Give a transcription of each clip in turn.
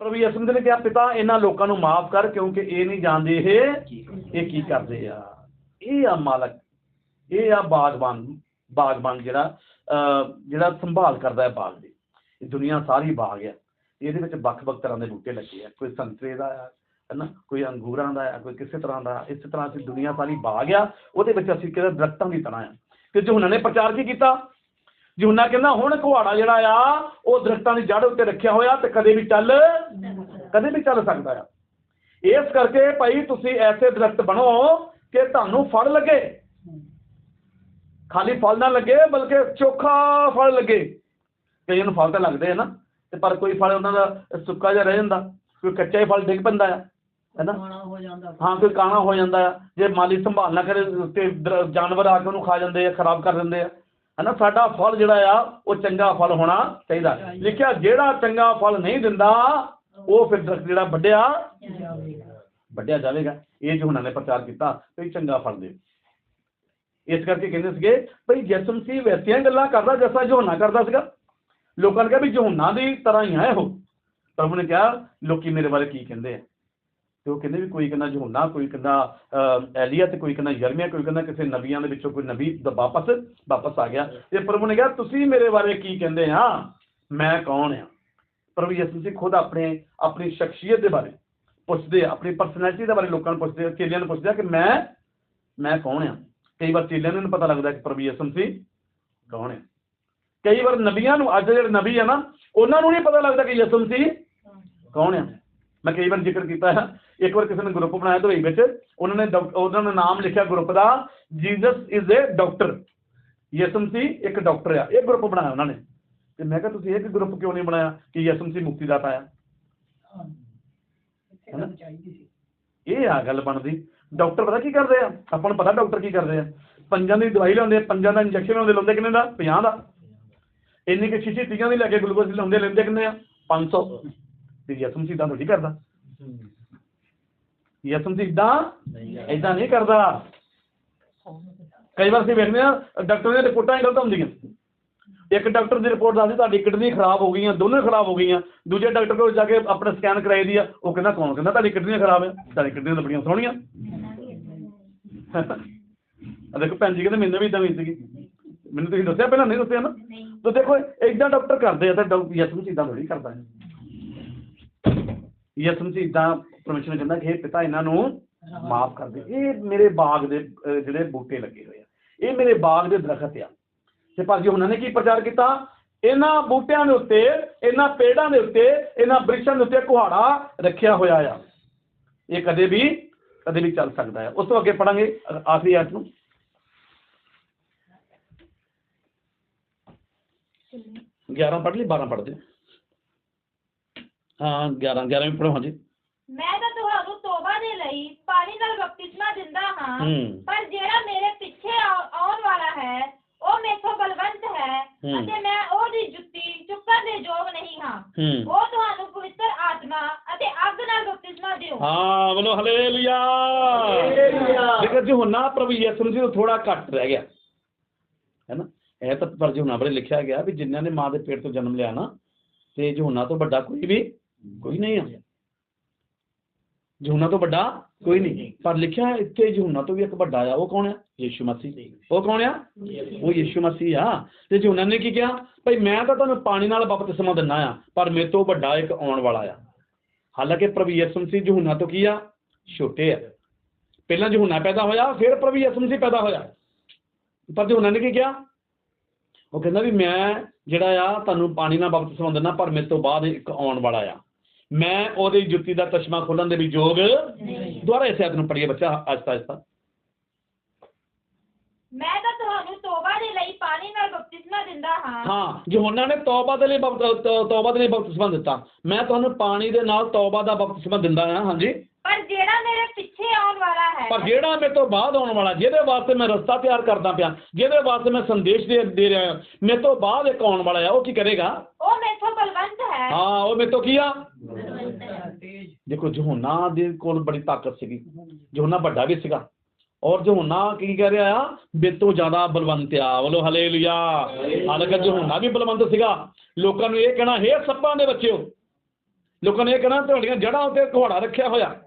ਪ੍ਰਭੂ ਯਿਸੂ ਮਸੀਹ ਨੇ ਕਿਹਾ ਪਿਤਾ ਇਹਨਾਂ ਲੋਕਾਂ ਨੂੰ ਮਾਫ ਕਰ ਕਿਉਂਕਿ ਇਹ ਨਹੀਂ ਜਾਣਦੇ ਇਹ ਇਹ ਕੀ ਕਰਦੇ ਆ। ਇਹ ਆ ਮਾਲਕ ਇਹ ਆ ਬਾਗਬਾਨ ਬਾਗਬਾਨ ਜਿਹੜਾ ਜਿਹੜਾ ਸੰਭਾਲ ਕਰਦਾ ਹੈ ਬਾਗ ਦੀ। ਇਹ ਦੁਨੀਆ ਸਾਰੀ ਬਾਗ ਆ ਇਹਦੇ ਵਿੱਚ ਵੱਖ-ਵੱਖ ਤਰ੍ਹਾਂ ਦੇ ਬੂਟੇ ਲੱਗੇ ਆ। ਕੋਈ ਸੰਤਰੇ ਦਾ ਆ ਹੈਨਾ? ਕੋਈ ਅੰਗੂਰਾਂ ਦਾ ਆ ਕੋਈ ਕਿਸੇ ਤਰ੍ਹਾਂ ਦਾ। ਇਸੇ ਤਰ੍ਹਾਂ ਅਸੀਂ ਦੁਨੀਆ ਸਾਰੀ ਬਾਗ ਆ। ਉਹਦੇ ਵਿੱਚ ਅਸੀਂ ਕਿਹੜੇ ਦਰਖਤਾਂ ਦੀ ਤਰ੍ਹਾਂ ਆ। ਤੇ ਯੂਹੰਨਾ ਨੇ ਪ੍ਰਚਾਰ ਕੀ ਕੀਤਾ ਯੂਹੰਨਾ ਕਹਿੰਦਾ ਹੁਣ ਕੁਹਾੜਾ ਜਿਹੜਾ ਆ ਉਹ ਦਰਖਤਾਂ ਦੀ ਜੜ ਉੱਤੇ ਰੱਖਿਆ ਹੋਇਆ ਤੇ ਕਦੇ ਵੀ ਚੱਲ ਕਦੇ ਵੀ ਚੱਲ ਸਕਦਾ ਆ। ਇਸ ਕਰਕੇ ਭਾਈ ਤੁਸੀਂ ਐਸੇ ਦਰਖਤ ਬਣੋ ਕਿ ਤੁਹਾਨੂੰ ਫਲ ਲੱਗੇ। ਖਾਲੀ ਫਲ ਨਾ ਲੱਗੇ ਬਲਕਿ ਚੋਖਾ ਫਲ ਲੱਗੇ। ਕਈਆਂ ਨੂੰ ਫਲ ਤਾਂ ਲੱਗਦੇ ਆ ਨਾ ਤੇ ਪਰ ਕੋਈ ਫਲ ਉਹਨਾਂ ਦਾ ਸੁੱਕਾ ਜਿਹਾ ਰਹਿ ਜਾਂਦਾ ਕੋਈ ਕੱਚਾ ਹੀ ਫਲ ਡਿੱਗ ਪੈਂਦਾ ਆ ਹੈਨਾ? ਹੋ ਕੋਈ ਕਾਣਾ ਹੋ ਜਾਂਦਾ ਜੇ ਮਾਲੀ ਸੰਭਾਲ ਨਾ ਕਰੇ ਤੇ ਜਾਨਵਰ ਆ ਕੇ ਉਹਨੂੰ ਖਾ ਜਾਂਦੇ ਆ ਖਰਾਬ ਕਰ ਦਿੰਦੇ ਆ। ਹਨਾ, ਸਾਡਾ ਫਲ ਜਿਹੜਾ ਆ, ਉਹ ਚੰਗਾ ਫਲ ਹੋਣਾ ਚਾਹੀਦਾ। ਲਿਖਿਆ, ਜਿਹੜਾ ਚੰਗਾ ਫਲ ਨਹੀਂ ਦਿੰਦਾ, ਉਹ ਫਿਰ ਦਰਖਤ ਜਿਹੜਾ ਵੱਡਿਆ ਜਾਵੇਗਾ। ਵੱਡਿਆ ਜਾਵੇਗਾ। ਇਹ ਜੋ ਉਹਨਾਂ ਨੇ ਪ੍ਰਚਾਰ ਕੀਤਾ, ਵੀ ਚੰਗਾ ਫਲ ਦੇ। ਇਸ ਕਰਕੇ ਕਹਿੰਦੇ ਸੀਗੇ, ਭਈ ਜਿਸਮ ਸੀ, ਵੈਸੀਆਂ ਗੱਲਾਂ ਕਰਦਾ, ਜੈਸਾ ਯੋਹਨਾ ਕਰਦਾ ਸੀਗਾ। ਲੋਕਾਂ ਨੇ ਕਿਹਾ ਵੀ ਯੋਹਨਾ ਦੀ ਤਰ੍ਹਾਂ ਹੀ ਹੈ ਉਹ ਪ੍ਰਭੂ ਨੇ ਕਿਹਾ, ਲੋਕੀ ਮੇਰੇ ਬਾਰੇ ਕੀ ਕਹਿੰਦੇ ਆ? ਤੇ ਉਹ ਕਹਿੰਦੇ ਵੀ ਕੋਈ ਕਹਿੰਦਾ ਯੋਹਨਾ ਕੋਈ ਕਹਿੰਦਾ ਅਹ, ਐਲੀਆ ਤੇ ਕੋਈ ਕਹਿੰਦਾ ਯਰਮੀਆ ਕੋਈ ਕਹਿੰਦਾ ਕਿਸੇ ਨਬੀਆਂ ਦੇ ਵਿੱਚੋਂ ਕੋਈ ਨਬੀ ਵਾਪਸ ਵਾਪਸ ਆ ਗਿਆ। ਤੇ ਪ੍ਰਭੂ ਨੇ ਕਿਹਾ ਤੁਸੀਂ ਮੇਰੇ ਬਾਰੇ ਕੀ ਕਹਿੰਦੇ ਆ? ਮੈਂ ਕੌਣ ਆ? ਪ੍ਰਭੂ ਯਿਸੂ ਜੀ ਖੁਦ ਆਪਣੇ ਆਪਣੀ ਸ਼ਖਸੀਅਤ ਦੇ ਬਾਰੇ ਪੁੱਛਦੇ ਆ ਆਪਣੀ ਪਰਸਨੈਲਿਟੀ ਦੇ ਬਾਰੇ ਲੋਕਾਂ ਨੂੰ ਪੁੱਛਦੇ ਆ ਚੇਲਿਆਂ ਨੂੰ ਪੁੱਛਦੇ ਆ ਕਿ ਮੈਂ ਮੈਂ ਕੌਣ ਆ? ਕਈ ਵਾਰ ਚੇਲਿਆਂ ਨੂੰ ਨੀ ਪਤਾ ਲੱਗਦਾ ਕਿ ਪ੍ਰਭੂ ਯਿਸੂ ਸੀ ਕੌਣ ਆ। ਕਈ ਵਾਰ ਨਬੀਆਂ ਨੂੰ ਅੱਜ ਜਿਹੜੇ ਨਬੀ ਆ ਨਾ ਉਹਨਾਂ ਨੂੰ ਨਹੀਂ ਪਤਾ ਲੱਗਦਾ ਕਿ ਯਿਸੂ ਸੀ ਕੌਣ ਆ। ਮੈਂ ਕਈ ਵਾਰ ਜ਼ਿਕਰ ਕੀਤਾ ਹੈ ਇੱਕ ਵਾਰ ਕਿਸੇ ਨੇ ਗਰੁੱਪ ਬਣਾਇਆ ਦੁਬਈ ਵਿੱਚ ਉਹਨਾਂ ਨੇ ਉਹਨਾਂ ਨੇ ਨਾਮ ਲਿਖਿਆ ਗਰੁੱਪ ਦਾ ਜੀਸਸ ਇਜ਼ ਏ ਡਾਕਟਰ ਯਿਸੂ ਸੀ ਇੱਕ ਡਾਕਟਰ ਆ ਇਹ ਗਰੁੱਪ ਬਣਾਇਆ ਉਹਨਾਂ ਨੇ। ਤੇ ਮੈਂ ਕਿਹਾ ਤੁਸੀਂ ਇਹ ਗਰੁੱਪ ਕਿਉਂ ਨਹੀਂ ਬਣਾਇਆ ਕਿ ਯਿਸੂ ਸੀ ਮੁਕਤੀਦਾਤਾ ਆ? ਇਹ ਆ ਗੱਲ ਬਣਦੀ। ਡਾਕਟਰ ਪਤਾ ਕੀ ਕਰਦੇ ਆ? ਆਪਾਂ ਨੂੰ ਪਤਾ ਡਾਕਟਰ ਕੀ ਕਰਦੇ ਆ? ਪੰਜਾਂ ਦੀ ਦਵਾਈ ਲਾਉਂਦੇ ਆ, ਪੰਜਾਂ ਦਾ ਇੰਜੈਕਸ਼ਨ ਲਾਉਂਦੇ ਲਾਉਂਦੇ ਕਿੰਨੇ ਦਾ? 50 ਦਾ। ਇੰਨੀ ਕਿ ਸ਼ੀਸ਼ੀ ਤੀਆਂ ਦੀ ਲੈ ਕੇ ਗਲੂਕੋਜ਼ ਲਾਉਂਦੇ ਲੈਂਦੇ ਕਿੰਨੇ ਆ? 500 ਤੇ ਯਸਮ ਸਿੱਧਾ ਥੋੜੀ ਕਰਦਾ। ਯਸਮ ਸਿੱਧਾ ਇਦਾਂ ਨਹੀਂ ਕਰਦਾ। ਕਈ ਵਾਰ ਅਸੀਂ ਵੇਖਦੇ ਆ ਡਾਕਟਰ ਦੀਆਂ ਰਿਪੋਰਟਾਂ ਹੀ ਗਲਤ ਹੁੰਦੀਆਂ। ਇੱਕ ਡਾਕਟਰ ਦੀ ਰਿਪੋਰਟ ਦੱਸਦੀ ਤੁਹਾਡੀ ਕਿਡਨੀ ਖਰਾਬ ਹੋ ਗਈਆਂ ਦੋਨੋਂ ਹੀ ਖਰਾਬ ਹੋ ਗਈਆਂ। ਦੂਜੇ ਡਾਕਟਰ ਕੋਲ ਜਾ ਕੇ ਆਪਣਾ ਸਕੈਨ ਕਰਾਈ ਦੀ ਆ ਉਹ ਕਹਿੰਦਾ ਕੌਣ ਕਹਿੰਦਾ ਤੁਹਾਡੀ ਕਿਡਨੀਆਂ ਖਰਾਬ ਆ ਤੁਹਾਡੀ ਕਿਡਨੀਆਂ ਤਾਂ ਬੜੀਆਂ ਸੋਹਣੀਆਂ। ਆ ਦੇਖੋ ਭੈਣ ਜੀ ਕਹਿੰਦੇ ਮੈਨੂੰ ਵੀ ਇਦਾਂ ਹੋਈ ਸੀਗੀ। ਮੈਨੂੰ ਤੁਸੀਂ ਦੱਸਿਆ ਪਹਿਲਾਂ ਨਹੀਂ ਦੱਸਿਆ ਨਾ? ਤਾਂ ਦੇਖੋ ਇਦਾਂ ਡਾਕਟਰ ਕਰਦੇ ਆ ਤਾਂ ਡਾਕਟਰ ਯਸਮ ਇਦਾਂ ਥੋੜੀ ਕਰਦਾ। ਹੈ ਯਸਮ ਇਦਾਂ ਪਰਮੇਸ਼ਰ ਨੇ ਕਹਿੰਦਾ ਕਿ ਇਹ ਪਿਤਾ, ਇਹਨਾਂ ਨੂੰ ਮਾਫ ਕਰ ਦੇ। ਇਹ ਮੇਰੇ ਬਾਗ ਦੇ ਜਿਹੜੇ ਬੂਟੇ ਲੱਗੇ ਹੋਏ ਆ। ਇਹ ਮੇਰੇ ਬਾਗ ਦੇ ਦਰਖਤ ਆ। ਤੇ ਪਰ ਜੀ ਉਹਨਾਂ ਨੇ ਕੀ ਪ੍ਰਚਾਰ ਕੀਤਾ? ਇਹਨਾਂ ਬੂਟਿਆਂ ਦੇ ਉੱਤੇ, ਇਹਨਾਂ ਪੇੜਾਂ ਦੇ ਉੱਤੇ, ਇਹਨਾਂ ਬ੍ਰਿਸ਼ਾਂ ਦੇ ਉੱਤੇ ਕੁਹਾੜਾ ਰੱਖਿਆ ਹੋਇਆ ਆ। ਇਹ ਕਦੇ ਵੀ ਕਦੇ ਵੀ ਚੱਲ ਸਕਦਾ ਹੈ ਉਸ ਤੋਂ ਅੱਗੇ ਪੜਾਂਗੇ ਆਖਰੀ ਆਇਤ ਨੂੰ। ਗਿਆਰਾਂ ਪੜ੍ਹ ਲਈ 12 ਪੜ੍ਹਦੇ ਹਾਂ 11 11 ਵੀ ਪੜ੍ਹੋ ਹਾਂਜੀ। ਮੈਂ ਤਾਂ ਤੁਹਾਨੂੰ ਤੋਬਾ ਦੇ ਲਈ ਪਾਣੀ ਨਾਲ ਬਪਤਿਸਮਾ ਦਿੰਦਾ ਹਾਂ ਹੂੰ। ਪਰ ਜਿਹੜਾ ਮੇਰੇ ਪਿੱਛੇ ਆਉ- ਆਉਣ ਵਾਲਾ ਹੈ ਉਹ ਮੇਥੋਂ ਬਲਵੰਤ ਹੈ ਹੂੰ। ਅਤੇ ਮੈਂ ਉਹਦੀ ਜੁੱਤੀ ਚੁੱਕਣ ਦੇ ਯੋਗ ਨਹੀਂ ਹਾਂ। ਹੂੰ। ਉਹ ਤੁਹਾਨੂੰ ਪਵਿੱਤਰ ਆਤਮਾ ਅਤੇ ਅੱਗ ਨਾਲ ਬਪਤਿਸਮਾ ਦਿਓ। ਹਾਂ ਬੋਲੋ ਹਲੇਲੂਇਆ। ਦੇਖੋ ਯੋਹਨਾ ਪ੍ਰਭੂ ਯਿਸੂ ਮਸੀਹ ਤੋਂ ਥੋੜਾ ਘੱਟ ਰਹਿ ਗਿਆ। ਹੈਨਾ ਇਹ ਤਾਂ ਪਰ ਯੋਹਨਾ ਬਾਰੇ ਲਿਖਿਆ ਗਿਆ ਵੀ ਜਿਨ੍ਹਾਂ ਨੇ ਮਾਂ ਦੇ ਪੇਟ ਤੋਂ ਜਨਮ ਲਿਆ ਨਾ ਤੇ ਯੋਹਨਾ ਤੋਂ ਵੱਡਾ ਕੋਈ ਵੀ ਕੋਈ ਨਹੀਂ ਆ। ਯੋਹਨਾ ਤੋਂ ਵੱਡਾ ਕੋਈ ਨਹੀਂ। ਪਰ ਲਿਖਿਆ ਇੱਥੇ ਜੂਨਾ ਤੋਂ ਵੀ ਇੱਕ ਵੱਡਾ ਆ। ਉਹ ਕੌਣ ਆ? ਯੀਸ਼ੂ ਮਸੀਹ। ਉਹ ਕੌਣ ਆ? ਉਹ ਯੀਸ਼ੂ ਮਸੀਹ ਆ। ਤੇ ਯੋਹਨਾ ਨੇ ਕੀ ਕਿਹਾ? ਭਈ ਮੈਂ ਤਾਂ ਤੁਹਾਨੂੰ ਪਾਣੀ ਨਾਲ ਬਪਤਿਸਮਾ ਦਿੰਦਾ ਆ, ਪਰ ਮੇਰੇ ਤੋਂ ਵੱਡਾ ਇੱਕ ਆਉਣ ਵਾਲਾ ਆ। ਹਾਲਾਂਕਿ ਪ੍ਰਭੂ ਯਿਸੂ ਮਸੀਹ ਯਹੂਨਾ ਤੋਂ ਕੀ ਆ? ਛੋਟੇ ਆ। ਪਹਿਲਾਂ ਯਹੂਨਾ ਪੈਦਾ ਹੋਇਆ, ਫਿਰ ਪ੍ਰਭੂ ਯਿਸੂ ਮਸੀਹ ਪੈਦਾ ਹੋਇਆ। ਪਰ ਜੂਨਾ ਨੇ ਕੀ ਕਿਹਾ? ਉਹ ਕਹਿੰਦਾ ਵੀ ਮੈਂ ਜਿਹੜਾ ਆ, ਤੁਹਾਨੂੰ ਪਾਣੀ ਨਾਲ ਬਪਤਿਸਮਾ ਦਿੰਦਾ ਪਰ ਮੇਰੇ ਤੋਂ ਬਾਅਦ ਇੱਕ ਆਉਣ ਵਾਲਾ ਆ। ਮੈਂ ਉਹਦੀ ਜੁੱਤੀ ਦਾ ਤਸ਼ਮਾ ਖੋਲਣ ਦੇ ਵੀ ਯੋਗ ਦੁਬਾਰਾ ਇਸ ਆਇਤ ਨੂੰ ਪੜ੍ਹੀਏ ਬੱਚਾ ਆਸਤਾ ਆਸਤਾ ਮੈਂ ਤਾਂ ਤੁਹਾਨੂੰ ਤੋਬਾ ਦੇ ਲਈ ਪਾਣੀ ਨਾਲ ਬਪਤਿਸਮਾ ਦਿੰਦਾ ਹਾਂ। ਹਾਂ ਯਹੂਨਾ ਨੇ ਤੌਬਾ ਦੇ ਲਈ ਤੌਬਾ ਦੇ ਲਈ ਬਪਤਿਸਮਾ ਦਿੱਤਾ ਮੈਂ ਤੁਹਾਨੂੰ ਪਾਣੀ ਦੇ ਨਾਲ ਤੌਬਾ ਦਾ ਬਪਤਿਸਮਾ ਦਿੰਦਾ ਹਾਂ ਹਾਂਜੀ। ਪਰ ਜਿਹੜਾ ਮੇਰੇ ਪਿੱਛੇ ਆਉਣ ਵਾਲਾ ਹੈ ਪਰ ਜਿਹੜਾ ਮੇਰੇ ਤੋਂ ਬਾਅਦ ਆਉਣ ਵਾਲਾ ਜਿਹਦੇ ਵਾਸਤੇ ਮੈਂ ਰਸਤਾ ਤਿਆਰ ਕਰਦਾ ਪਿਆ ਜਿਹਦੇ ਵਾਸਤੇ ਮੈਂ ਸੰਦੇਸ਼ ਦੇ ਦੇ ਰਿਹਾ ਮੇਰੇ ਤੋਂ ਬਾਅਦ ਇੱਕ ਆਉਣ ਵਾਲਾ ਆ ਉਹ ਕੀ ਕਰੇਗਾ? ਉਹ ਮੇਥੋਂ ਬਲਵੰਤ ਹੈ। ਹਾਂ ਉਹ ਮੇਰੇ ਤੋਂ ਕੀ ਆ? ਤੇਜ ਦੇਖੋ ਜਹੋਨਾ ਦੇ ਕੋਲ ਬੜੀ ਤਾਕਤ ਸੀਗੀ। ਜਹੋਨਾ ਵੱਡਾ ਵੀ ਸੀਗਾ। ਔਰ ਜਹੋਨਾ ਕੀ ਕਹਿ ਰਿਹਾ ਆ? ਮੇਰੇ ਤੋਂ ਜ਼ਿਆਦਾ ਬਲਵੰਤ ਆ। ਬੋਲੋ ਹਲੇਲੂਇਆ ਹਾਲਾਂਕਿ ਜਹੋਨਾ ਵੀ ਬਲਵੰਤ ਸੀਗਾ। ਲੋਕਾਂ ਨੂੰ ਇਹ ਕਹਿਣਾ ਹੇ ਸੱਪਾਂ ਦੇ ਬੱਚਿਓ। ਲੋਕਾਂ ਨੇ ਇਹ ਕਹਿਣਾ ਤੁਹਾਡੀਆਂ ਜੜ੍ਹਾਂ ਉੱਤੇ ਘੋੜਾ ਰੱਖਿਆ ਹੋਇਆ।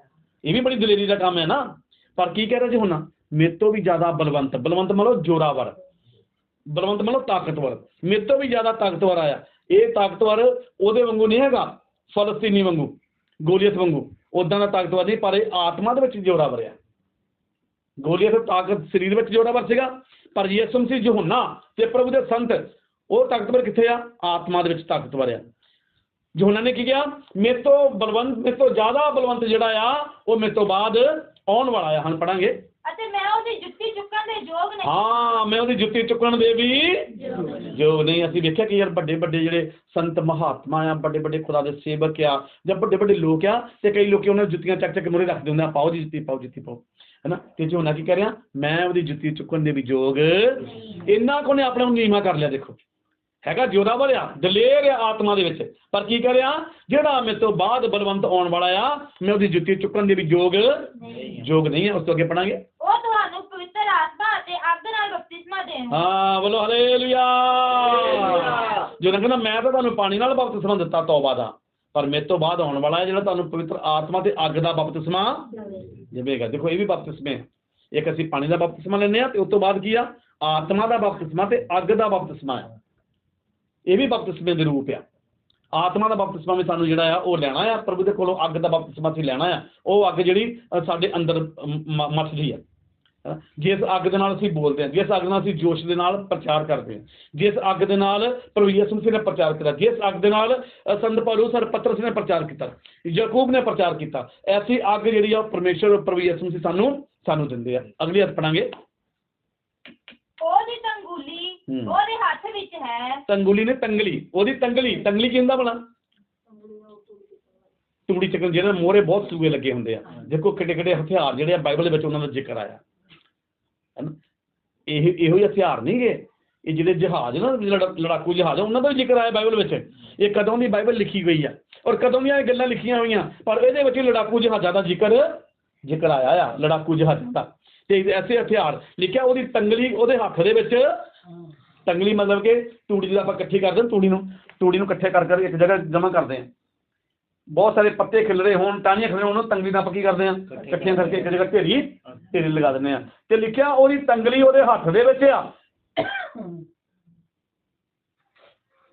ਇਹ ਵੀ ਬੜੀ ਦਲੇਰੀ ਦਾ ਕੰਮ ਹੈ ਨਾ। ਪਰ ਕੀ ਕਹਿ ਰਿਹਾ ਯੋਹਨਾ ਮੇਰੇ ਤੋਂ ਵੀ ਜ਼ਿਆਦਾ ਬਲਵੰਤ ਬਲਵੰਤ ਮਤਲਬ ਜੋਰਾਵਰ। ਬਲਵੰਤ ਮਤਲਬ ਤਾਕਤਵਰ। ਮੇਰੇ ਤੋਂ ਵੀ ਜ਼ਿਆਦਾ ਤਾਕਤਵਰ ਆਇਆ। ਇਹ ਤਾਕਤਵਰ ਉਹਦੇ ਵਾਂਗੂ ਨਹੀਂ ਹੈਗਾ, ਫਲਸਤੀਨੀ ਵਾਂਗੂ, ਗੋਲੀਅਤ ਵਾਂਗੂ। ਉਦਾਂ ਦਾ ਤਾਕਤਵਰ ਨਹੀਂ, ਪਰ ਇਹ ਆਤਮਾ ਦੇ ਵਿੱਚ ਜੋਰਾਵਰ ਆ। ਗੋਲੀਅਤ, ਤਾਕਤ ਸਰੀਰ ਵਿੱਚ ਜੋਰਾਵਰ ਸੀਗਾ। ਪਰ ਯਿਸੂ ਮਸੀਹ ਯੋਹਨਾ ਤੇ ਪ੍ਰਭੂ ਦੇ ਸੰਤ, ਉਹ ਤਾਕਤਵਰ ਕਿੱਥੇ ਆ? ਆਤਮਾ ਦੇ ਵਿੱਚ ਤਾਕਤਵਰ ਆ। ਯੋਹਨਾ ਨੇ ਕੀ ਕਿਹਾ? ਮੇਰੇ ਤੋਂ ਬਲਵੰਤ ਮੇਰੇ ਤੋਂ ਜ਼ਿਆਦਾ ਬਲਵੰਤ ਜਿਹੜਾ ਆ ਉਹ ਮੇਰੇ ਤੋਂ ਬਾਅਦ ਆਉਣ ਵਾਲਾ ਆ। ਹਨ ਪੜਾਂਗੇ ਅਤੇ ਮੈਂ ਉਹਦੀ ਜੁੱਤੀ ਚੁੱਕਣ ਦੇ ਯੋਗ ਨਹੀਂ। ਹਾਂ ਮੈਂ ਉਹਦੀ ਜੁੱਤੀ ਚੁੱਕਣ ਦੇ ਵੀ ਜੋ ਨਹੀਂ। ਅਸੀਂ ਵੇਖਿਆ ਕਿ ਯਾਰ ਵੱਡੇ ਵੱਡੇ ਜਿਹੜੇ ਸੰਤ ਮਹਾਤਮਾ ਆ ਵੱਡੇ ਵੱਡੇ ਖੁਦਾ ਦੇ ਸੇਵਕ ਆ ਜਾਂ ਵੱਡੇ ਵੱਡੇ ਲੋਕ ਆ ਤੇ ਕਈ ਲੋਕੀ ਉਹਨਾਂ ਦੀਆਂ ਜੁੱਤੀਆਂ ਚੱਕ ਚੱਕ ਕੇ ਮੁਰੇ ਰੱਖਦੇ ਹੁੰਦੇ ਆ ਪਾਓ ਜੀ ਜੁੱਤੀ ਪਾਓ ਜੁੱਤੀ ਪਾਓ। ਹੈਨਾ? ਤੇ ਜੋ ਕੀ ਕਹਿ ਰਿਹਾ ਮੈਂ ਉਹਦੀ ਜੁੱਤੀ ਚੁੱਕਣ ਦੇ ਵੀ ਯੋਗ ਇੰਨਾ ਕੋ ਨੇ ਆਪਣੇ ਨੂੰ ਨੀਵਾਂ ਕਰ ਲਿਆ ਦੇਖੋ। ਹੈਗਾ ਜੋਰਾਵਰ ਆ ਦਲੇਰ ਆ ਆਤਮਾ ਦੇ ਵਿੱਚ। ਪਰ ਕੀ ਕਰਿਆ? ਜਿਹੜਾ ਮੇਰੇ ਤੋਂ ਬਾਅਦ ਬਲਵੰਤ ਆਉਣ ਵਾਲਾ ਆ ਮੈਂ ਉਹਦੀ ਜੁੱਤੀ ਚੁੱਕਣ ਦੇ ਵੀ ਯੋਗ ਯੋਗ ਨਹੀਂ ਹੈ ਉਸ ਤੋਂ ਅੱਗੇ ਪੜਾਂਗੇ। ਉਹ ਤੁਹਾਨੂੰ ਪਵਿੱਤਰ ਆਤਮਾ ਅਤੇ ਅੱਗ ਨਾਲ ਬਪਤਿਸਮਾ ਦੇਣ। ਹਾਂ ਬੋਲੋ ਹਲੇਲੂਇਆ ਜਦੋਂ ਕਹਿੰਦਾ ਮੈਂ ਤਾਂ ਤੁਹਾਨੂੰ ਪਾਣੀ ਨਾਲ ਬਪਤਿਸਮਾ ਦਿੱਤਾ ਤੌਬਾ ਦਾ। ਪਰ ਮੇਰੇ ਤੋਂ ਬਾਅਦ ਆਉਣ ਵਾਲਾ ਹੈ ਜਿਹੜਾ ਤੁਹਾਨੂੰ ਪਵਿੱਤਰ ਆਤਮਾ ਤੇ ਅੱਗ ਦਾ ਬਪਤਿਸਮਾ ਦੇਵੇਗਾ। ਦੇਖੋ ਇਹ ਵੀ ਬਪਤਿਸਮੇ ਇੱਕ ਅਸੀਂ ਪਾਣੀ ਦਾ ਬਪਤਿਸਮਾ ਲੈਂਦੇ ਆ ਤੇ ਉਸ ਤੋਂ ਬਾਅਦ ਕੀ ਆ? ਆਤਮਾ ਦਾ ਬਪਤਿਸਮਾ ਤੇ ਅੱਗ ਦਾ ਬਪਤਿਸਮਾ ਹੈ। ਇਹ ਵੀ ਬਪਤਿਸਮੇ ਦੇ ਰੂਪ ਆ। ਆਤਮਾ ਦਾ ਬਪਤਿਸਮਾ ਵੀ ਸਾਨੂੰ ਜਿਹੜਾ ਆ, ਉਹ ਲੈਣਾ ਆ, ਪ੍ਰਭੂ ਦੇ ਕੋਲੋਂ ਅੱਗ ਦਾ ਬਪਤਿਸਮਾ ਅਸੀਂ ਲੈਣਾ ਆ, ਉਹ ਅੱਗ ਜਿਹੜੀ ਸਾਡੇ ਅੰਦਰ ਮੱਚਦੀ ਆ। ਜਿਸ ਅੱਗ ਦੇ ਨਾਲ ਅਸੀਂ ਬੋਲਦੇ ਹਾਂ ਜਿਸ ਅੱਗ ਨਾਲ ਅਸੀਂ ਜੋਸ਼ ਦੇ ਨਾਲ ਪ੍ਰਚਾਰ ਕਰਦੇ ਹਾਂ ਜਿਸ ਅੱਗ ਦੇ ਨਾਲ ਪ੍ਰਭੂ ਯਿਸੂ ਮਸੀਹ ਨੇ ਪ੍ਰਚਾਰ ਕੀਤਾ, ਜਿਸ ਅੱਗ ਦੇ ਨਾਲ ਸੰਤ ਪੌਲੁਸ ਸਰ ਪਤਰਸ ਨੇ ਪ੍ਰਚਾਰ ਕੀਤਾ, ਯਾਕੂਬ ਨੇ ਪ੍ਰਚਾਰ ਕੀਤਾ, ਐਸੀ ਅੱਗ ਜਿਹੜੀ ਆ, ਉਹ ਪਰਮੇਸ਼ਰ ਪ੍ਰਭੂ ਯਿਸੂ ਮਸੀਹ ਸਾਨੂੰ ਸਾਨੂੰ ਦਿੰਦੇ ਆ। ਅਗਲੀ ਹੱਥ ਪੜਾਂਗੇ। ਉਹਦੀ ਤੰਗੂਲੀ ਉਹਦੇ ਹੱਥ ਵਿੱਚ ਹੈ। ਤੰਗੁਲੀ ਨੇ ਤੰਗਲੀ ਉਹਦੀ ਤੰਗਲੀ ਤੰਗਲੀ ਕੀ ਹੁੰਦਾ ਭਲਾ? ਤੂੜੀ ਚੱਕਣ ਜਿਹੜੇ ਮੋਹਰੇ ਬਹੁਤ ਸੂਏ ਲੱਗੇ ਹੁੰਦੇ ਆ। ਦੇਖੋ ਕਿੱਡੇ ਕਿੱਡੇ ਹਥਿਆਰ ਜਿਹੜੇ ਆ ਬਾਈਬਲ ਦੇ ਵਿੱਚ ਉਹਨਾਂ ਦਾ ਜ਼ਿਕਰ ਆਇਆ। ਹੈਨਾ? ਇਹ ਇਹੋ ਹੀ ਹਥਿਆਰ ਨਹੀਂ ਗੇ। ਇਹ ਜਿਹੜੇ ਜਹਾਜ਼ ਨਾ ਲੜਾ- ਲੜਾਕੂ ਜਹਾਜ਼ ਆ, ਉਹਨਾਂ ਦਾ ਵੀ ਜ਼ਿਕਰ ਆਇਆ ਬਾਈਬਲ ਵਿੱਚ। ਇਹ ਕਦੋਂ ਦੀ ਬਾਈਬਲ ਲਿਖੀ ਗਈ ਆ? ਔਰ ਕਦੋਂ ਦੀਆਂ ਇਹ ਗੱਲਾਂ ਲਿਖੀਆਂ ਹੋਈਆਂ? ਪਰ ਇਹਦੇ ਵਿੱਚ ਲੜਾਕੂ ਜਹਾਜ਼ਾਂ ਦਾ ਜ਼ਿਕਰ ਜ਼ਿਕਰ ਆਇਆ ਆ ਲੜਾਕੂ ਜਹਾਜ਼ਾਂ ਦਾ। ਤੇ ਐਸੇ ਹਥਿਆਰ ਲਿਖਿਆ ਉਹਦੀ ਤੰਗਲੀ ਉਹਦੇ ਹੱਥ ਦੇ ਵਿੱਚ ਤੰਗਲੀ ਮਤਲਬ ਕਿ ਤੂੜੀ ਜਦੋਂ ਆਪਾਂ ਇਕੱਠੀ ਕਰਦੇ ਹਾਂ ਤੂੜੀ ਨੂੰ ਤੂੜੀ ਨੂੰ ਇਕੱਠੇ ਕਰ ਕਰ ਇੱਕ ਜਗ੍ਹਾ ਜਮ੍ਹਾਂ ਕਰਦੇ ਹਾਂ। ਬਹੁਤ ਸਾਰੇ ਪੱਤੇ ਖਿਲਰੇ ਹੋਣ ਟਾਹਣੀਆਂ ਖਿਲਰੇ ਹੋਣ ਉਹ ਤੰਗਲੀ ਨਾਲ ਆਪਾਂ ਕੀ ਕਰਦੇ ਹਾਂ? ਇਕੱਠੀਆਂ ਕਰਕੇ ਇੱਕ ਜਗ੍ਹਾ ਢੇਰੀ ਢੇਰੀ ਲਗਾ ਦਿੰਦੇ ਆ ਤੇ ਲਿਖਿਆ ਉਹਦੀ ਤੰਗਲੀ ਉਹਦੇ ਹੱਥ ਦੇ ਵਿੱਚ ਆ।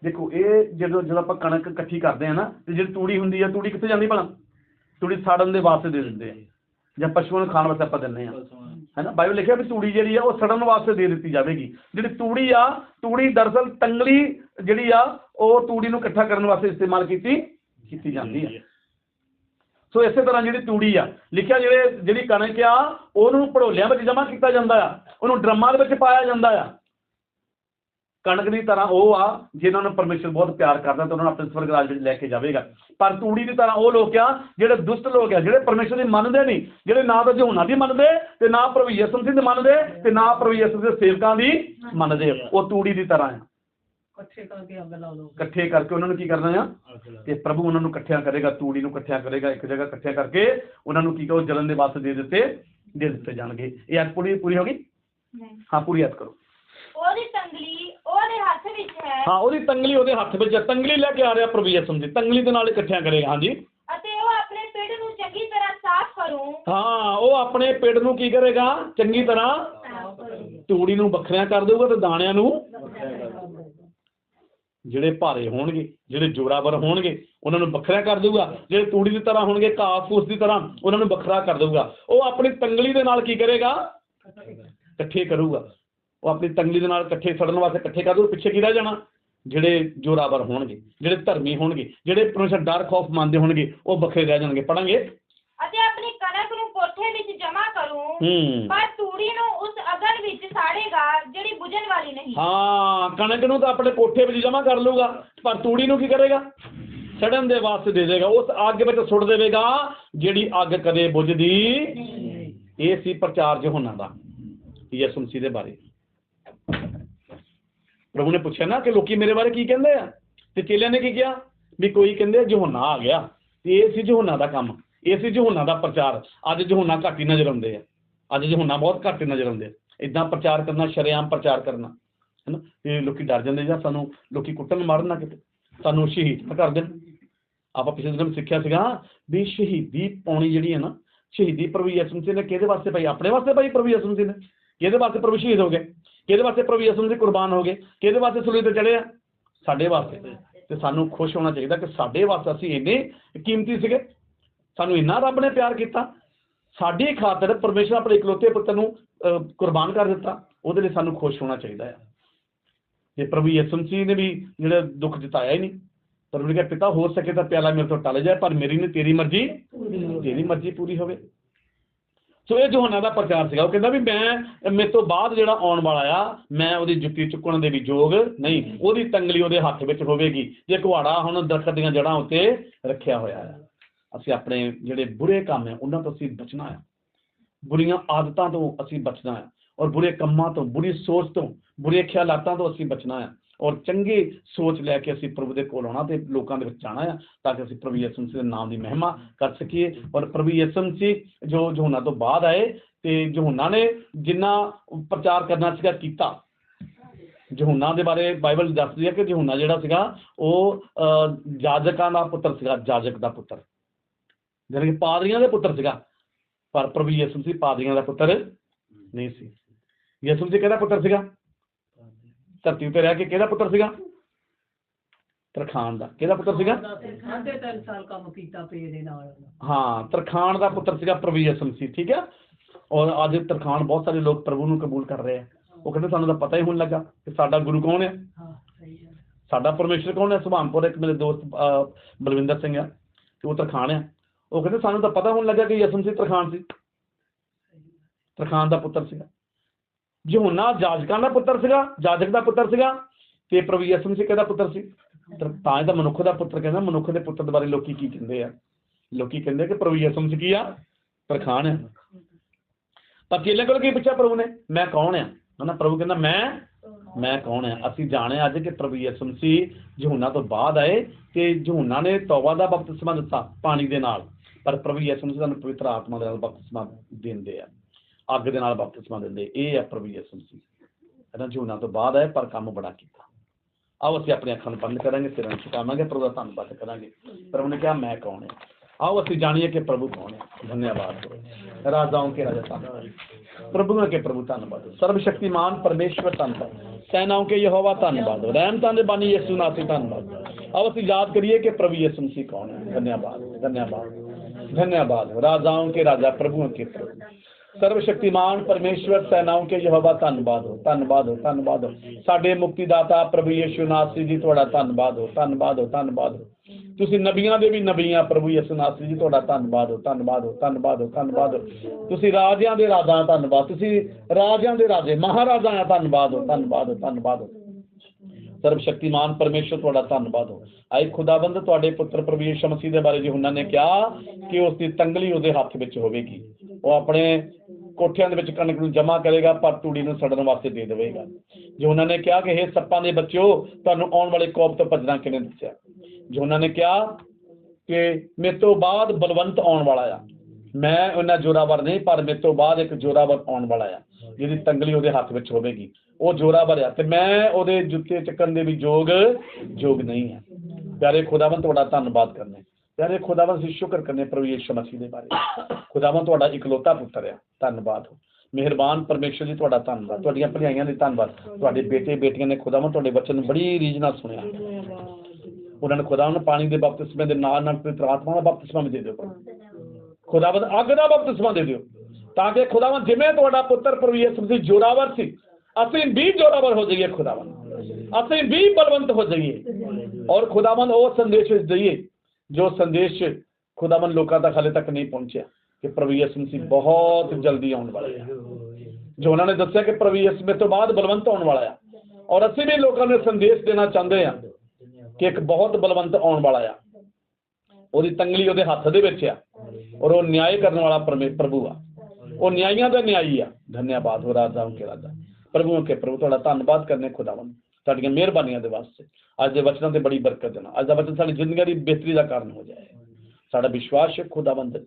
ਦੇਖੋ ਇਹ ਜਦੋਂ ਜਦੋਂ ਆਪਾਂ ਕਣਕ ਇਕੱਠੀ ਕਰਦੇ ਆ ਨਾ ਤੇ ਜਿਹੜੀ ਤੂੜੀ ਹੁੰਦੀ ਆ ਤੂੜੀ ਕਿੱਥੇ ਜਾਂਦੀ ਭਲਾ? ਤੂੜੀ ਸਾੜਨ ਦੇ ਵਾਸਤੇ ਦੇ ਦਿੰਦੇ ਆ। ਜਾਂ ਪਸ਼ੂਆਂ ਨੂੰ ਖਾਣ ਵਾਸਤੇ ਆਪਾਂ ਦਿੰਦੇ ਆ ਹੈਨਾ ਬਾਈਬਲ ਲਿਖਿਆ ਵੀ ਤੂੜੀ ਜਿਹੜੀ ਆ ਉਹ ਸੜਨ ਵਾਸਤੇ ਦੇ ਦਿੱਤੀ ਜਾਵੇਗੀ। ਜਿਹੜੀ ਤੂੜੀ ਆ ਤੂੜੀ ਦਰਅਸਲ ਤੰਗਲੀ ਜਿਹੜੀ ਆ ਉਹ ਤੂੜੀ ਨੂੰ ਇਕੱਠਾ ਕਰਨ ਵਾਸਤੇ ਇਸਤੇਮਾਲ ਕੀਤੀ ਕੀਤੀ ਜਾਂਦੀ ਆ। ਸੋ ਇਸੇ ਤਰ੍ਹਾਂ ਜਿਹੜੀ ਤੂੜੀ ਆ ਲਿਖਿਆ ਜਿਹੜੇ ਜਿਹੜੀ ਕਣਕ ਆ ਉਹਨੂੰ ਭੜੋਲਿਆਂ ਵਿੱਚ ਜਮ੍ਹਾਂ ਕੀਤਾ ਜਾਂਦਾ ਆ। ਉਹਨੂੰ ਡਰਮਾਂ ਦੇ ਵਿੱਚ ਪਾਇਆ ਜਾਂਦਾ ਆ। ਕਣਕ ਦੀ ਤਰ੍ਹਾਂ ਉਹ ਆ ਜਿਨ੍ਹਾਂ ਨੂੰ ਪਰਮੇਸ਼ਰ ਬਹੁਤ ਪਿਆਰ ਕਰਦਾ ਤੇ ਉਹਨਾਂ ਨੂੰ ਆਪਣੇ ਸਵਰਗ ਰਾਜ ਵਿੱਚ ਲੈ ਕੇ ਜਾਵੇਗਾ। ਪਰ ਤੂੜੀ ਦੀ ਤਰ੍ਹਾਂ ਉਹ ਲੋਕ ਆ ਜਿਹੜੇ ਦੁਸ਼ਟ ਲੋਕ ਆ ਜਿਹੜੇ ਪਰਮੇਸ਼ਰ ਦੀ ਮੰਨਦੇ ਨਹੀਂ ਜਿਹੜੇ ਨਾ ਤਾਂ ਯਹੋਨਾ ਦੀ ਮੰਨਦੇ ਤੇ ਨਾ ਪ੍ਰਭੂ ਯਿਸੂ ਮਸੀਹ ਦੀ ਮੰਨਦੇ ਤੇ ਨਾ ਪ੍ਰਭੂ ਯਿਸੂ ਦੇ ਸੇਵਕਾਂ ਦੀ ਮੰਨਦੇ ਉਹ ਤੂੜੀ ਦੀ ਤਰ੍ਹਾਂ ਆ। ਇਕੱਠੇ ਕਰਕੇ ਅੱਗ ਲਾ ਲਓ। ਇਕੱਠੇ ਕਰਕੇ ਉਹਨਾਂ ਨੂੰ ਕੀ ਕਰਨਾ ਆ? ਤੇ ਪ੍ਰਭੂ ਉਹਨਾਂ ਨੂੰ ਇਕੱਠਿਆਂ ਕਰੇਗਾ ਤੂੜੀ ਨੂੰ ਇਕੱਠਿਆਂ ਕਰੇਗਾ ਇੱਕ ਜਗ੍ਹਾ ਇਕੱਠਿਆਂ ਕਰਕੇ ਉਹਨਾਂ ਨੂੰ ਕੀ ਕਹੋ ਜਲਨ ਦੇ ਵਾਸਤੇ ਦੇ ਦਿੱਤੇ ਦੇ ਦਿੱਤੇ ਜਾਣਗੇ। ਇਹ ਅੱਜ ਪੂਰੀ ਪੂਰੀ ਹੋ ਗਈ? ਨਹੀਂ। ਹਾਂ ਪੂਰੀ ਯਾਦ ਕਰੋ। ਉਹਦੀ ਤੰਗਲੀ ਹੱਥ ਵਿੱਚ ਹੈ। ਹਾਂ ਉਹਦੀ ਤੰਗਲੀ ਉਹਦੇ ਹੱਥ ਵਿੱਚ ਹੈ। ਤੰਗਲੀ ਲੈ ਕੇ ਆ ਰਿਹਾ ਪ੍ਰਭੂ ਜੀ। ਤੰਗਲੀ ਦੇ ਨਾਲ ਇਕੱਠਿਆਂ ਕਰੇਗਾ ਹਾਂਜੀ। ਅਤੇ ਉਹ ਆਪਣੇ ਪਿੰਡ ਨੂੰ ਚੰਗੀ ਤਰ੍ਹਾਂ ਸਾਫ਼ ਕਰੂ। ਹਾਂ ਉਹ ਆਪਣੇ ਪਿੰਡ ਨੂੰ ਕੀ ਕਰੇਗਾ? ਚੰਗੀ ਤਰ੍ਹਾਂ ਤੂੜੀ ਨੂੰ ਵੱਖਰਿਆਂ ਕਰ ਦੇਊਗਾ ਤੇ ਦਾਣਿਆਂ ਨੂੰ ਜਿਹੜੇ ਭਾਰੇ ਹੋਣਗੇ ਜਿਹੜੇ ਜੋਰਾਵਰ ਹੋਣਗੇ ਉਹਨਾਂ ਨੂੰ ਵੱਖਰਾ ਕਰ ਦੇਊਗਾ। ਜਿਹੜੇ ਤੂੜੀ ਦੀ ਤਰ੍ਹਾਂ ਹੋਣਗੇ ਘਾਹ ਫੂਸ ਦੀ ਤਰ੍ਹਾਂ ਉਹਨਾਂ ਨੂੰ ਵੱਖਰਾ ਕਰ ਦੇਊਗਾ। ਉਹ ਆਪਣੀ ਤੰਗਲੀ ਦੇ ਨਾਲ ਕੀ ਕਰੇਗਾ? ਇਕੱਠੇ ਕਰੂਗਾ। ਉਹ ਆਪਣੀ ਤੰਗਲੀ ਦੇ ਨਾਲ ਇਕੱਠੇ ਸੜਨ ਵਾਸਤੇ ਇਕੱਠੇ ਕਰ ਦੂ ਪਿੱਛੇ ਕੀ ਰਹਿ ਜਾਣਾ? ਜਿਹੜੇ ਜੋਰਾਵਰ ਹੋਣਗੇ ਜਿਹੜੇ ਧਰਮੀ ਹੋਣਗੇ ਜਿਹੜੇ ਪਰਮੇਸ਼ਰ ਡਰ ਖੌਫ ਮੰਨਦੇ ਹੋਣਗੇ ਉਹ ਵੱਖਰੇ ਰਹਿ ਜਾਣਗੇ। ਪੜਾਂਗੇ ਅਤੇ ਆਪਣੀ ਕਣਕ ਨੂੰ ਕੋਠੇ ਵਿੱਚ ਜਮ੍ਹਾਂ ਕਰੂ ਪਰ ਤੂੜੀ ਨੂੰ ਉਸ ਅਗਨ ਵਿੱਚ ਸਾੜੇਗਾ ਜਿਹੜੀ ਬੁਝਣ ਵਾਲੀ ਨਹੀਂ। ਹਾਂ ਕਣਕ ਨੂੰ ਤਾਂ ਆਪਣੇ ਕੋਠੇ ਵਿੱਚ ਜਮ੍ਹਾਂ ਕਰ ਲੂਗਾ ਪਰ ਤੂੜੀ ਨੂੰ ਕੀ ਕਰੇਗਾ? ਸੜਨ ਦੇ ਵਾਸਤੇ ਦੇ ਦੇਗਾ ਉਸ ਅੱਗ ਵਿੱਚ ਸੁੱਟ ਦੇਵੇਗਾ ਜਿਹੜੀ ਅੱਗ ਕਦੇ ਬੁਝਦੀ ਇਹ ਸੀ ਪ੍ਰਚਾਰ ਯਹੋਨਾ ਦਾ ਯਿਸੂ ਮਸੀਹ ਦੇ ਬਾਰੇ। ਪ੍ਰਭੂ ਨੇ ਪੁੱਛਿਆ ਨਾ ਕਿ ਲੋਕੀ ਮੇਰੇ ਬਾਰੇ ਕੀ ਕਹਿੰਦੇ ਆ ਤੇ ਚੇਲਿਆਂ ਨੇ ਕੀ ਕਿਹਾ ਵੀ ਕੋਈ ਕਹਿੰਦੇ ਯਹੋਨਾ ਆ ਗਿਆ ਤੇ ਇਹ ਸੀ ਯਹੋਨਾ ਦਾ ਕੰਮ ਇਹ ਸੀ ਯਹੋਨਾ ਦਾ ਪ੍ਰਚਾਰ ਅੱਜ ਯਹੋਨਾ ਘੱਟ ਹੀ ਨਜ਼ਰ ਆਉਂਦੇ ਆ ਅੱਜ ਯਹੋਨਾ ਬਹੁਤ ਘੱਟ ਹੀ ਨਜ਼ਰ ਆਉਂਦੇ ਆ ਇਦਾਂ ਪ੍ਰਚਾਰ ਕਰਨਾ ਸ਼ਰੇਆਮ ਪ੍ਰਚਾਰ ਕਰਨਾ ਹੈਨਾ ਇਹ ਲੋਕੀ ਡਰ ਜਾਂਦੇ ਜਾਂ ਸਾਨੂੰ ਲੋਕੀ ਕੁੱਟਣ ਮਾਰਨ ਨਾ ਕਿਤੇ ਸਾਨੂੰ ਸ਼ਹੀਦ ਨਾ ਕਰ ਦੇਣ ਆਪਾਂ ਪਿਛਲੇ ਦਿਨ ਸਿੱਖਿਆ ਸੀਗਾ ਵੀ ਸ਼ਹੀਦੀ ਪਾਉਣੀ ਜਿਹੜੀ ਹੈ ਨਾ ਸ਼ਹੀਦੀ ਪ੍ਰਭੂ ਯਿਸੂ ਮਸੀਹ ਨੇ ਕਿਹਦੇ ਵਾਸਤੇ ਪਾਈ ਆਪਣੇ ਵਾਸਤੇ ਪਾਈ ਪ੍ਰਭੂ ਯਿਸੂ ਮਸੀਹ ਨੇ ਕਿਹਦੇ ਵਾਸਤੇ ਪ੍ਰਭੂ ਸ਼ਹੀਦ ਹੋ ਗਏ ਕਿਹਦੇ ਵਾਸਤੇ ਪ੍ਰਭੂ ਯਿਸੂ ਮਸੀਹ ਕੁਰਬਾਨ ਹੋ ਗਏ? ਕਿਹਦੇ ਵਾਸਤੇ ਸੂਲੀ ਤੇ ਚੜੇ ਆ? ਸਾਡੇ ਵਾਸਤੇ। ਤੇ ਸਾਨੂੰ ਖੁਸ਼ ਹੋਣਾ ਚਾਹੀਦਾ ਕਿ ਸਾਡੇ ਵਾਸਤੇ ਅਸੀਂ ਇੰਨੇ ਕੀਮਤੀ ਸੀਗੇ। ਸਾਨੂੰ ਇੰਨਾ ਰੱਬ ਨੇ ਪਿਆਰ ਕੀਤਾ। ਸਾਡੀ ਖਾਤਰ ਪਰਮੇਸ਼ਰ ਆਪਣੇ ਇਕਲੌਤੇ ਪੁੱਤਰ ਨੂੰ ਅਹ, ਕੁਰਬਾਨ ਕਰ ਦਿੱਤਾ। ਉਹਦੇ ਲਈ ਸਾਨੂੰ ਖੁਸ਼ ਹੋਣਾ ਚਾਹੀਦਾ ਹੈ ਜੇ ਪ੍ਰਭੂ ਯਿਸੂ ਮਸੀਹ ਨੇ ਵੀ ਜਿਹੜਾ ਦੁੱਖ ਜਤਾਇਆ ਹੀ ਨਹੀਂ ਪਰ ਉਹਨੇ ਕਿਹਾ ਪਿਤਾ ਹੋ ਸਕੇ ਤਾਂ ਪਿਆਲਾ ਮੇਰੇ ਤੋਂ ਟਲ ਜਾਏ ਪਰ ਮੇਰੀ ਨਹੀਂ ਤੇਰੀ ਮਰਜ਼ੀ ਤੇਰੀ ਮਰਜ਼ੀ ਪੂਰੀ ਹੋਵੇ। ਸੋ ਇਹ ਯੋਹਨਾ ਦਾ ਪ੍ਰਚਾਰ ਸੀਗਾ, ਉਹ ਕਹਿੰਦਾ ਵੀ ਮੈਂ, ਮੇਰੇ ਤੋਂ ਬਾਅਦ ਜਿਹੜਾ ਆਉਣ ਵਾਲਾ ਆ, ਮੈਂ ਉਹਦੀ ਜੁੱਤੀ ਚੁੱਕਣ ਦੇ ਵੀ ਯੋਗ ਨਹੀਂ, ਉਹਦੀ ਤੰਗਲੀ ਉਹਦੇ ਹੱਥ ਵਿੱਚ ਹੋਵੇਗੀ, ਜੇ ਕੁਹਾੜਾ ਹੁਣ ਦਰਖਤ ਦੀਆਂ ਜੜ੍ਹਾਂ ਉੱਤੇ ਰੱਖਿਆ ਹੋਇਆ ਆ। ਅਸੀਂ ਆਪਣੇ ਜਿਹੜੇ ਬੁਰੇ ਕੰਮ ਹੈ ਉਹਨਾਂ ਤੋਂ ਅਸੀਂ ਬਚਣਾ ਆ। ਬੁਰੀਆਂ ਆਦਤਾਂ ਤੋਂ ਅਸੀਂ ਬਚਣਾ ਆ, ਔਰ ਬੁਰੇ ਕੰਮਾਂ ਤੋਂ, ਬੁਰੀ ਸੋਚ ਤੋਂ ਬੁਰੇ ਖਿਆਲਾਤਾਂ ਤੋਂ ਅਸੀਂ ਬਚਣਾ ਆ ਔਰ ਚੰਗੀ ਸੋਚ ਲੈ ਕੇ ਅਸੀਂ ਪ੍ਰਭੂ ਦੇ ਕੋਲ ਆਉਣਾ ਤੇ ਲੋਕਾਂ ਦੇ ਵਿੱਚ ਜਾਣਾ ਆ ਤਾਂ ਕਿ ਅਸੀਂ ਪ੍ਰਭੂ ਯਿਸੂ ਮਸੀਹ ਦੇ ਨਾਮ ਦੀ ਮਹਿਮਾ ਕਰ ਸਕੀਏ। ਔਰ ਪ੍ਰਭੂ ਯਿਸੂ ਮਸੀਹ ਜੋ ਯਹੋਨਾ ਤੋਂ ਬਾਅਦ ਆਏ ਤੇ ਯਹੋਨਾ ਨੇ ਜਿੰਨਾ ਪ੍ਰਚਾਰ ਕਰਨਾ ਸੀਗਾ ਕੀਤਾ। ਯਹੋਨਾ ਦੇ ਬਾਰੇ ਬਾਈਬਲ ਦੱਸਦੀ ਹੈ ਕਿ ਯਹੋਨਾ ਜਿਹੜਾ ਸੀਗਾ ਉਹ ਜਾਜਕਾਂ ਦਾ ਪੁੱਤਰ ਸੀਗਾ, ਜਾਜਕ ਦਾ ਪੁੱਤਰ। ਜਾਣੀ ਕਿ ਪਾਦਰੀਆਂ ਦੇ ਪੁੱਤਰ ਸੀਗਾ। ਪਰ ਪ੍ਰਭੂ ਯਿਸੂ ਮਸੀਹ ਪਾਦਰੀਆਂ ਦਾ ਪੁੱਤਰ ਨਹੀਂ ਸੀ। ਯਿਸੂ ਮਸੀਹ ਕਿਹਦਾ ਪੁੱਤਰ ਸੀਗਾ? ਧਰਤੀ ਉੱਤੇ ਰਹਿ ਕੇ ਕਿਹਦਾ ਪੁੱਤਰ ਸੀਗਾ? ਤਰਖਾਨ ਦਾ। ਕਿਹਦਾ ਪੁੱਤਰ ਸੀਗਾ? ਸਾਢੇ ਤਿੰਨ ਸਾਲ ਕੰਮ ਕੀਤਾ ਪੇ ਦੇ ਨਾਲ। ਹਾਂ ਤਰਖਾਨ ਦਾ ਪੁੱਤਰ ਸੀਗਾ ਪ੍ਰਭੂ ਯਿਸੂ ਮਸੀਹ ਠੀਕ ਹੈ ਔਰ ਅੱਜ ਤਰਖਾਨ ਬਹੁਤ ਸਾਰੇ ਲੋਕ ਪ੍ਰਭੂ ਨੂੰ ਕਬੂਲ ਕਰ ਰਹੇ ਆ। ਉਹ ਕਹਿੰਦੇ ਸਾਨੂੰ ਤਾਂ ਪਤਾ ਹੀ ਹੋਣ ਲੱਗਾ ਕਿ ਸਾਡਾ ਗੁਰੂ ਕੌਣ ਹੈ ਹਾਂ ਸਹੀ ਹੈ ਸਾਡਾ ਪਰਮੇਸ਼ਰ ਕੌਣ ਹੈ ਸੁਭਾਨਪੁਰ ਇੱਕ ਮੇਰੇ ਦੋਸਤ ਬਲਵਿੰਦਰ ਸਿੰਘ ਆ ਤੇ ਉਹ ਤਰਖਾਨ ਆ। ਉਹ ਕਹਿੰਦੇ ਸਾਨੂੰ ਤਾਂ ਪਤਾ ਹੋਣ ਲੱਗਾ ਕਿ ਯਿਸੂ ਮਸੀਹ ਤਰਖਾਨ ਸੀ। ਤਰਖਾਨ ਦਾ ਪੁੱਤਰ ਸੀਗਾ। ਯਹੋਨਾ ਜਾਜਕਾਂ ਦਾ ਪੁੱਤਰ ਸੀਗਾ, ਜਾਜਕ ਦਾ ਪੁੱਤਰ ਸੀਗਾ, ਤੇ ਪ੍ਰਭੂ ਯਿਸੂ ਮਸੀਹ ਕਿਹਦਾ ਪੁੱਤਰ ਸੀ। ਤਾਂ ਇਹਦਾ ਮਨੁੱਖ ਦਾ ਪੁੱਤਰ ਕਹਿੰਦਾ, ਮਨੁੱਖ ਦੇ ਪੁੱਤਰ ਦੇ ਬਾਰੇ ਲੋਕੀ ਕੀ ਕਹਿੰਦੇ ਆ? ਲੋਕੀ ਕਹਿੰਦੇ ਕਿ ਪ੍ਰਭੂ ਯਿਸੂ ਮਸੀਹ ਕੀ ਆ? ਤਰਖਾਨ ਆ। ਤਾਂ ਚੇਲੇ ਕੋਲ ਕੀ ਪੁੱਛਿਆ ਪ੍ਰਭੂ ਨੇ? ਮੈਂ ਕੌਣ ਆ? ਹਨਾ ਪ੍ਰਭੂ ਕਹਿੰਦਾ, ਮੈਂ ਮੈਂ ਕੌਣ ਆ? ਅਸੀਂ ਜਾਣਿਆ ਅੱਜ ਕਿ ਪ੍ਰਭੂ ਯਿਸੂ ਮਸੀਹ ਯਹੋਨਾ ਤੋਂ ਬਾਅਦ ਆਏ ਤੇ ਯਹੋਨਾ ਨੇ ਤੌਬਾ ਦਾ ਬਪਤਿਸਮਾ ਦਿੱਤਾ ਪਾਣੀ ਦੇ ਨਾਲ। ਪਰ ਪ੍ਰਭੂ ਯਿਸੂ ਮਸੀਹ ਸਾਨੂੰ ਪਵਿੱਤਰ ਆਤਮਾ ਦੇ ਨਾਲ ਬਪਤਿਸਮਾ ਦਿੰਦੇ ਆ। अग दे ਨਾਲ ਬਪਤਿਸਮਾ ਦਿੰਦੇ। ਇਹ ਹੈ ਪ੍ਰਭੂ ਯਿਸੂ ਮਸੀਹ। ਇਹਨਾਂ ਜੂਨਾ ਤੋਂ ਬਾਅਦ ਆਏ, ਪਰ ਕੰਮ ਬੜਾ ਕੀਤਾ। ਆਓ ਅਸੀਂ ਆਪਣੀਆਂ ਅੱਖਾਂ ਨੂੰ ਬੰਦ ਕਰਾਂਗੇ, ਸਿਰਾਂ ਨੂੰ ਝੁਕਾਵਾਂਗੇ, ਪ੍ਰਭੂ ਦਾ ਧੰਨਵਾਦ ਕਰਾਂਗੇ। ਪ੍ਰਭੂ ਨੇ आओ असी जाए कि प्रभु कौन है धन्यवाद राजाओं के राजा प्रभु के प्रभु धन्यवाद सर्वशक्तिमान परमेश्वर धनबाद सेनाओं के यहोवा धनबाद रैम तान बानी यीशु नासी धनबाद आओ असी याद करिए कि प्रभु यीशु मसीह कौन है धन्यवाद धन्यवाद धन्यवाद राजाओं के राजा प्रभुओं के प्रभु ਸਰਵਸ਼ਕਤੀਮਾਨ ਪਰਮੇਸ਼ਵਰ ਸੈਨਾओं के ਯਹੋਵਾ ਧੰਨਵਾਦ ਹੋ ਧੰਨਵਾਦ ਹੋ ਧੰਨਵਾਦ ਹੋ। ਸਾਡੇ ਮੁਕਤੀਦਾਤਾ ਪ੍ਰਭੂ ਯਿਸੂ ਨਾਸੀ ਜੀ, ਤੁਹਾਡਾ ਧੰਨਵਾਦ ਹੋ ਧੰਨਵਾਦ ਹੋ ਧੰਨਵਾਦ ਹੋ। ਤੁਸੀਂ ਨਬੀਆਂ ਦੇ ਵੀ ਨਬੀ ਆ ਪ੍ਰਭੂ ਯਿਸੂ ਨਾਸੀ ਜੀ, ਤੁਹਾਡਾ ਧੰਨਵਾਦ ਹੋ ਧੰਨਵਾਦ ਹੋ ਧੰਨਵਾਦ ਹੋ ਧੰਨਵਾਦ ਹੋ। ਤੁਸੀਂ ਰਾਜਿਆਂ ਦੇ ਰਾਜਾ ਧੰਨਵਾਦ, ਤੁਸੀਂ ਰਾਜਿਆਂ ਦੇ ਰਾਜੇ, ਮਹਾਰਾਜਾ ਆ ਧੰਨਵਾਦ ਹੋ ਧੰਨਵਾਦ ਹੋ ਧੰਨਵਾਦ ਹੋ। ਸਰਬ ਸ਼ਕਤੀਮਾਨ ਪਰਮੇਸ਼ਰ, ਤੁਹਾਡਾ ਧੰਨਵਾਦ ਹੋ। ਆਏ ਖੁਦਾਬੰਦ ਤੁਹਾਡੇ ਪੁੱਤਰ ਪ੍ਰਭੂ ਮਸੀਹ ਦੇ ਬਾਰੇ ਜੀ ਉਹਨਾਂ ਨੇ ਕਿਹਾ ਕਿ ਉਸ ਦੀ ਤੰਗਲੀ ਉਹਦੇ ਹੱਥ ਵਿੱਚ ਹੋਵੇਗੀ। ਉਹ ਆਪਣੇ ਕੋਠਿਆਂ ਦੇ ਵਿੱਚ ਕਣਕ ਨੂੰ ਜਮ੍ਹਾਂ ਕਰੇਗਾ, ਪਰ ਤੂੜੀ ਨੂੰ ਸੜਨ ਵਾਸਤੇ ਦੇ ਦੇਵੇਗਾ। ਜੋ ਉਹਨਾਂ ਨੇ ਕਿਹਾ ਕਿ ਇਹ ਸੱਪਾਂ ਦੇ ਬੱਚਿਓ, ਤੁਹਾਨੂੰ ਆਉਣ ਵਾਲੇ ਕੋਪ ਤੋਂ ਭੱਜਣਾ ਕਿਨੇ ਦੱਸਿਆ? ਜੋ ਉਹਨਾਂ ਨੇ ਕਿਹਾ ਕਿ, ਮੇਰੇ ਤੋਂ ਬਾਅਦ ਬਲਵੰਤ ਆਉਣ ਵਾਲਾ ਆ। ਮੈਂ ਉਹਨਾਂ ਜੋਰਾਵਰ ਨਹੀਂ, ਪਰ ਮੇਰੇ ਤੋਂ ਬਾਅਦ ਇੱਕ ਜੋਰਾਵਰ ਆਉਣ ਵਾਲਾ ਆ। ਜਿਹਦੀ ਤੰਗਲੀ ਉਹਦੇ ਹੱਥ ਵਿੱਚ ਹੋਵੇਗੀ, ਉਹ ਜੋਰਾ ਭਰਿਆ ਤੇ ਮੈਂ ਉਹਦੇ ਜੁੱਤੇ ਚੱਕਣ ਦੇ ਵੀ ਯੋਗ ਯੋਗ ਨਹੀਂ ਹੈ। ਪਿਆਰੇ ਖੁਦਾਵੰਦ, ਤੁਹਾਡਾ ਧੰਨਵਾਦ ਕਰਨੇ ਪਿਆਰੇ ਖੁਦਾਵੰਦ, ਅਸੀਂ ਸ਼ੁਕਰ ਕਰਨੇ ਪ੍ਰਭੂ ਯਿਸੂ ਮਸੀਹ ਦੇ ਬਾਰੇ। ਖੁਦਾਵੰਦ, ਤੁਹਾਡਾ ਇਕਲੌਤਾ ਪੁੱਤਰ ਹੈ ਧੰਨਵਾਦ। ਹੋ ਮਿਹਰਬਾਨ ਪਰਮੇਸ਼ਰ ਜੀ, ਤੁਹਾਡਾ ਧੰਨਵਾਦ। ਤੁਹਾਡੀਆਂ ਭਲਾਈਆਂ ਦੇ ਧੰਨਵਾਦ। ਤੁਹਾਡੇ ਬੇਟੇ, ਬੇਟੀਆਂ ਨੇ ਖੁਦਾਵੰਦ, ਤੁਹਾਡੇ ਵਚਨ ਨੂੰ ਬੜੀ ਰੀਝ ਨਾਲ ਸੁਣਿਆ। ਉਹਨਾਂ ਨੇ ਖੁਦਾਵੰਦ ਪਾਣੀ ਦੇ ਬਪਤਿਸਮੇ ਦੇ ਨਾਲ ਨਾਲ ਪਵਿੱਤਰ ਆਤਮਾ ਦਾ ਬਪਤਿਸਮਾ ਵੀ ਦੇ ਦਿਓ ਖੁਦਾਵੰਦ, ਅੱਗ ਦਾ ਬਪਤਿਸਮਾ ਦੇ ਦਿਓ। ਤਾਂ ਕਿ ਖੁਦਾਵੰਦ ਜਿਵੇਂ ਤੁਹਾਡਾ ਪੁੱਤਰ ਪ੍ਰਭੂ ਯਿਸੂ ਮਸੀਹ ਜੋਰਾਵਰ ਸੀ, ਅਸੀਂ ਵੀ ਜੋਰਾਵਰ ਹੋ ਜਾਈਏ ਖੁਦਾਵੰਦ। ਅਸੀਂ ਵੀ ਬਲਵੰਤ ਹੋ ਜਾਈਏ। ਔਰ ਖੁਦਾਵੰਦ ਉਹ ਸੰਦੇਸ਼ ਦਈਏ ਜੋ ਸੰਦੇਸ਼ ਖੁਦਾਵੰਦ ਲੋਕਾਂ ਤੱਕ ਹਾਲੇ ਤੱਕ ਨਹੀਂ ਪਹੁੰਚਿਆ ਕਿ ਪ੍ਰਭੂ ਯਿਸੂ ਮਸੀਹ ਬਹੁਤ ਜਲਦੀ ਆਉਣ ਵਾਲਾ ਹੈ। ਜੋ ਉਹਨਾਂ ਨੇ ਦੱਸਿਆ ਕਿ ਪ੍ਰਭੂ ਯਿਸੂ ਮਸੀਹ ਤੋਂ ਬਾਅਦ ਬਲਵੰਤ ਆਉਣ ਵਾਲਾ ਆ ਔਰ ਅਸੀਂ ਵੀ ਲੋਕਾਂ ਨੂੰ ਸੰਦੇਸ਼ ਦੇਣਾ ਚਾਹੁੰਦੇ ਹਾਂ ਕਿ ਇੱਕ ਬਹੁਤ ਬਲਵੰਤ ਆਉਣ ਵਾਲਾ ਆ। ਉਹਦੀ ਤੰਗਲੀ ਉਹਦੇ ਹੱਥ ਦੇ ਵਿੱਚ ਆ। ਔਰ ਉਹ ਨਿਆਂ ਕਰਨ ਵਾਲਾ ਪ੍ਰਭੂ ਆ। ਉਹ ਨਿਆਂਇਆਂ ਦਾ ਨਿਆਈ ਆ। ਧੰਨਵਾਦ ਹੋ ਰਾਜਾਓਂ ਕੇ ਰਾਜਾ ਪ੍ਰਭੂਆਂ ਕੇ ਪ੍ਰਭੂ ਤੁਹਾਡਾ ਧੰਨਵਾਦ ਕਰਨੇ ਖੁਦਾਵੰਦ। ਤੁਹਾਡੀਆਂ ਮਿਹਰਬਾਨੀਆਂ ਦੇ ਵਾਸਤੇ। ਅੱਜ ਦੇ ਵਚਨਾਂ ਤੇ ਬੜੀ ਬਰਕਤ ਦੇਣਾ। ਅੱਜ ਦਾ ਵਚਨ ਸਾਡੀ ਜ਼ਿੰਦਗੀ ਦੀ ਬਿਹਤਰੀ ਦਾ ਕਾਰਨ ਹੋ ਜਾਏ। ਸਾਡਾ ਵਿਸ਼ਵਾਸ ਹੈ ਖੁਦਾਵੰਦ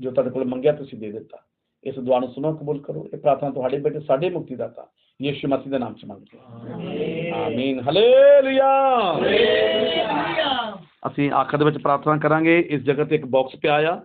ਜੋ ਤੁਹਾਡੇ ਕੋਲ ਮੰਗਿਆ ਤੁਸੀਂ ਦੇ ਦਿੱਤਾ। ਇਸ ਦੁਆ ਨੂੰ ਸੁਣੋ ਕਬੂਲ ਕਰੋ। ਇਹ ਪ੍ਰਾਰਥਨਾ ਤੁਹਾਡੇ ਬੇਟੇ ਸਾਡੇ ਮੁਕਤੀਦਾਤਾ ਯਿਸੂ ਮਸੀਹ ਦੇ ਨਾਮ ਚ ਮੰਗਦੇ ਹਾਂ ਆਮੀਨ। ਹਾਲੇਲੂਇਆ। ਅਸੀਂ ਆਖਰ ਦੇ ਵਿੱਚ ਪ੍ਰਾਰਥਨਾ ਕਰਾਂਗੇ। ਇਸ ਜਗ੍ਹਾ ਤੇ ਇੱਕ ਬਾਕਸ ਪਿਆ ਆ।